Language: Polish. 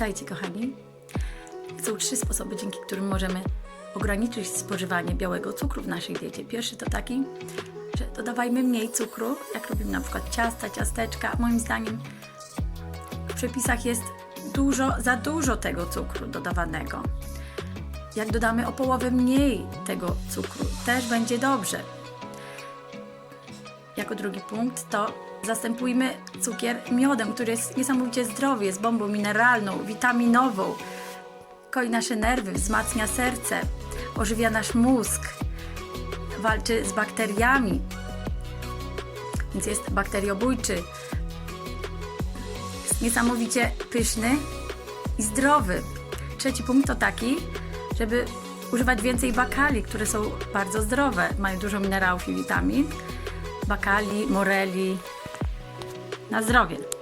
Witajcie kochani. Są trzy sposoby, dzięki którym możemy ograniczyć spożywanie białego cukru w naszej diecie. Pierwszy to taki, że dodawajmy mniej cukru, jak robimy na przykład ciasta, ciasteczka. Moim zdaniem w przepisach jest dużo, za dużo tego cukru dodawanego. Jak dodamy o połowę mniej tego cukru, też będzie dobrze. Jako drugi punkt to zastępujmy cukier miodem, który jest niesamowicie zdrowy, jest bombą mineralną, witaminową, koi nasze nerwy, wzmacnia serce, ożywia nasz mózg, walczy z bakteriami, więc jest bakteriobójczy. Jest niesamowicie pyszny i zdrowy. Trzeci punkt to taki, żeby używać więcej bakali, które są bardzo zdrowe, mają dużo minerałów i witamin bakali, moreli. Na zdrowie.